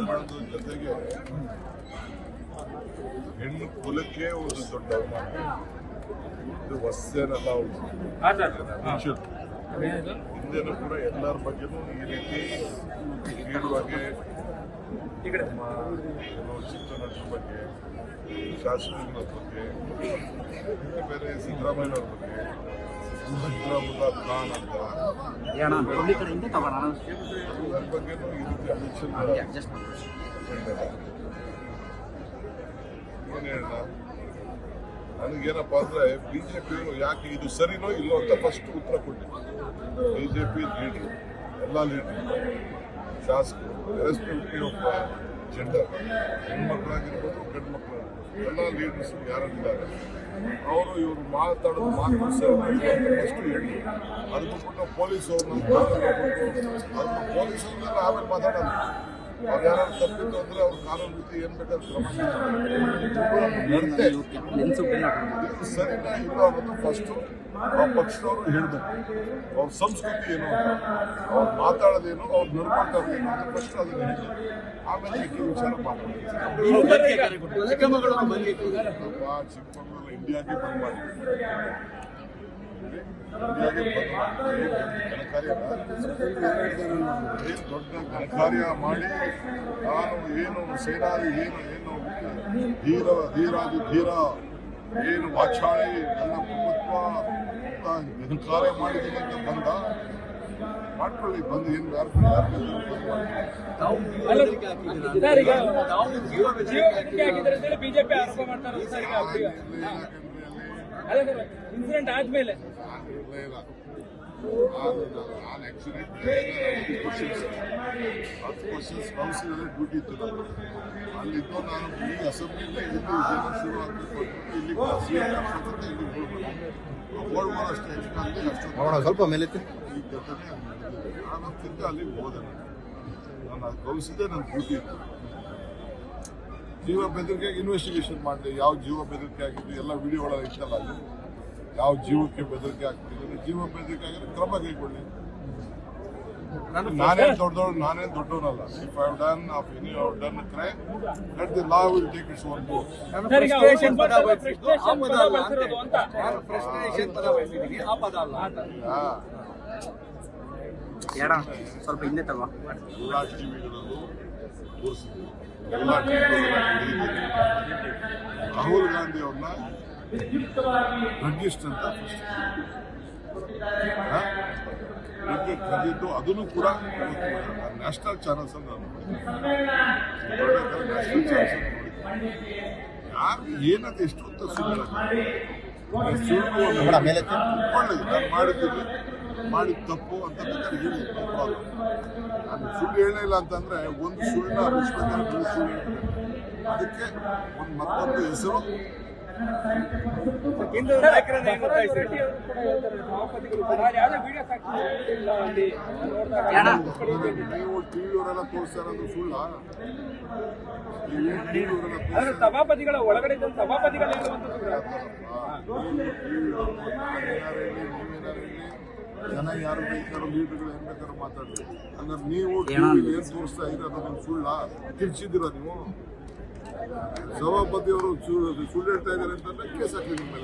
ಮಾಡೋದ್ರ ಜೊತೆಗೆ ಹೆಣ್ಣು ಕುಲಕ್ಕೆ ಒಂದು ದೊಡ್ಡ ಅವಮಾನ ಇದು ಹೊಸೇನಲ್ಲ ಹೌದು ಮುಂಚೆ ಹಿಂದೆನೂ ಕೂಡ ಎಲ್ಲರ ಬಗ್ಗೆನೂ ಈ ರೀತಿ ಕೀಳುವಾಗೆ ನಮ್ಮ ಕೆಲವು ಚಿತ್ರನಟರ ಬಗ್ಗೆ ಶಾಸಕರ ಬಗ್ಗೆ ಬೇರೆ ಸಿದ್ದರಾಮಯ್ಯನವ್ರ ಬಗ್ಗೆ ಸಿದ್ದರಾಮಯ್ಯ ಖಾನ್ ಅಂತ ಅಣ್ಣ ಒಳ್ಳೆ ಕಡೆಯಿಂದ ತಗೋಣ ಎಲ್ಲರ ಬಗ್ಗೆನೂ ಈ ಅಡಿಕ್ಷನ್ ಅಡ್ಜಸ್ಟ್ ಮಾಡಿ ಏನ್ ಹೇಳ ನನಗೇನಪ್ಪ ಅಂದ್ರೆ ಬಿಜೆಪಿ ಯಾಕೆ ಇದು ಸರಿನೋ ಇಲ್ಲೋ ಅಂತ ಫಸ್ಟ್ ಉತ್ತರ ಕೊಟ್ಟೆ ಬಿಜೆಪಿ ಲೀಡ್ರು ಎಲ್ಲ ಲೀಡ್ರು ಶಾಸಕರು ರೆಸ್ಪೆಕ್ಟಿವ್ ಜೆಂಡರ್ ಹೆಣ್ಮಕ್ಳಾಗಿರ್ಬೋದು ಗಂಡು ಮಕ್ಕಳಾಗಿರ್ಬೋದು ಎಲ್ಲ ಲೀಡರ್ಸ್ ಯಾರಿದ್ದಾರೆ ಅವರು ಇವರು ಮಾತಾಡೋದು ಮಾತು ಫಸ್ಟ್ ಹೇಳಿ ಅದು ಬಿಟ್ಬಿಟ್ಟು ಪೊಲೀಸ್ ಅವ್ರನ್ನ ಅದನ್ನ ಪೊಲೀಸ್ ಅವ್ರನ್ನೆಲ್ಲ ಆಮೇಲೆ ಮಾತಾಡೋದು. ಅವ್ರು ಯಾರು ತಪ್ಪಿತ್ತು ಅಂದ್ರೆ ಅವ್ರ ಕಾನೂನು ರೀತಿ ಏನ್ ಬೇಕಾದ್ರೆ ಕ್ರಮ ಸರಿನಾ ಇಲ್ಲ ಅನ್ನೋದು ಫಸ್ಟ್ ಆ ಪಕ್ಷದವರು ಹೇಳ್ಬೇಕು ಅವ್ರ ಸಂಸ್ಕೃತಿ ಏನು? ಅವ್ರು ಮಾತಾಡೋದೇನು ಅವ್ರು ನಡ್ಕೊಳ್ತಾರೇನು ಅಂತ ಫಸ್ಟ್ ಅದನ್ನ ಹೇಳಿ ಆಮೇಲೆ ಈ ವಿಚಾರ ಮಾತಾಡ್ತಾರೆ ಚಿಕ್ಕಮಗಳೂರು ಇಂಡಿಯಾಗೆ ಬಂದ್ ಮಾಡಿ ಇಂಡಿಯಾಗೆ ಬಂದ್ ಮಾಡಿ ಏನು ದೊಡ್ಡ ಘನಕಾರ್ಯ ಮಾಡಿ ನಾನು ಏನು ಸೇನಾದಿ ಏನು ಏನು ಧೀರ ಧೀರಾದಿ ಧೀರ ಏನು ವಾಚಾಳಿ ನನ್ನ ಪ್ರಭುತ್ವ ಘನಕಾರ್ಯ ಮಾಡಿದ್ದೀನಿ ಅಂತ ಬಂದ ಮಾಡ್ಕೊಳ್ಳಿ ಬಂದು ಏನು ಯಾರು ಬಿಜೆಪಿ ಅದೇ ಸರ್ ಇನ್ಸಿಡೆಂಟ್ ಆದ್ಮೇಲೆ. ನಾನು ಹತ್ತು ಕ್ವಶನ್ಸ್ ಕೌನ್ಸಿಲಲ್ಲೇ ಡ್ಯೂಟಿ ಇತ್ತು ಅಲ್ಲಿ ಅಲ್ಲಿದ್ದು ನಾನು ಈ ಅಸೆಂಬ್ಲಿಯಲ್ಲಿ ಜನ ಶುರು ಆಗಬೇಕು ಇಲ್ಲಿ ಇಲ್ಲಿ ಹೋಗ್ಬೇಕು ಅವಾರ್ಡ್ ಮಾಡೋಷ್ಟು ಹೆಚ್ಚಿನಲ್ಲಿ ಅಷ್ಟು ಸ್ವಲ್ಪ ಮೇಲೆ ಈ ಘಟನೆ ನಡೆದಿದೆ ನಾನು ತಿರ್ಗಿ ಅಲ್ಲಿ ಹೋದೆ ನಾನು. ನಾನು ಅದು ಕೌನ್ಸಿಲೇ ನನ್ನ ಡ್ಯೂಟಿ ಇತ್ತು ಜೀವ ಬೆದರಿಕೆಗೆ ಇನ್ವೆಸ್ಟಿಗೇಷನ್ ಮಾಡಿದೆ. ಯಾವ ಜೀವ ಬೆದರಿಕೆ ಆಗಿದ್ದು ಎಲ್ಲ ವಿಡಿಯೋ ಒಳಗೆ ಇತ್ತಲ್ಲ ಅಲ್ಲಿ ಯಾವ ಜೀವಕ್ಕೆ ಬೆದರಿಕೆ ಆಗ್ತಿದೆ ಜೀವ ಬೆದರಿಕೆ ಆಗಿದ್ರೆ ಕ್ರಮ ಕೈಗೊಳ್ಳಿ. ನಾನೇನ್ ದೊಡ್ಡದವ್ರು ನಾನೇನ್ ದೊಡ್ಡವನಲ್ಲ. If I done of any done crime let the law will take its own course ಸ್ವಲ್ಪ ಹಿಂದೆ ತಗೋ. ಎಲ್ಲ ಟಿವಿಗಳಲ್ಲೂ ತೋರಿಸಿದ್ರು ಎಲ್ಲ ರಾಹುಲ್ ಗಾಂಧಿ ಅವ್ರನ್ನ ಡ್ರಗ್ಗಿಸ್ಟ್ ಅಂತ ಫಸ್ಟ್ ಕರೆದಿದ್ದು ಅದನ್ನು ಕೂಡ ನ್ಯಾಷನಲ್ ಚಾನಲ್ಸ್ ಅಲ್ಲಿ ನಾನು ನ್ಯಾಷನಲ್ ಚಾನಲ್ಸ್ ಯಾರು ಏನದು ಎಷ್ಟು ಅಂತ ಸುಳ್ಳು. ಒಳ್ಳೆದು ನಾನು ಮಾಡಿದ್ದೀನಿ. ಮಾಡಿದ ತಪ್ಪು ಅಂತ ಬೇಕಾದ್ರೆ ಹೇಳಿ ಸುಳ್ಳು ಏನಿಲ್ಲ ಅಂತಂದ್ರೆ ಒಂದು ಸುಳ್ಳಿನ ಅರಿಸ್ಬೇಕಾದ್ರೆ ಒಂದು ಸುಳ್ಳು. ಅದಕ್ಕೆ ಒಂದು ಮತ್ತೊಂದು ಹೆಸರು. ನಾಯಕರನ್ನ ಏನು? ನೀವು ಟಿವಿಯವರೆಲ್ಲ ತೋರಿಸ್ತಾ ಇರೋದು ಸುಳ್ಳ? ಸಭಾಪತಿಗಳ ಒಳಗಡೆ ಸಭಾಪತಿಗಳ ಜನ ಯಾರು ಬೇಕಾದ್ರೂ ಲೀಡರ್ಗಳು ಏನ್ ಬೇಕಾದ್ರೂ ಮಾತಾಡ್ರಿ. ಅಂದ್ರೆ ನೀವು ಏನು ತೋರಿಸ್ತಾ ಇದ್ರೆ ಅದನ್ನ ಸುಳ್ಳ? ಕಿರ್ಚಿದ್ದೀರ ನೀವು? ಸಭಾಪತಿಯವರು ಸುಳ್ಳು ಹೇಳ್ತಾ ಇದ್ದಾರೆ ಅಂತಂದ್ರೆ ಕೇಸ್ ಹಾಕಿ ನಿಮ್ಮ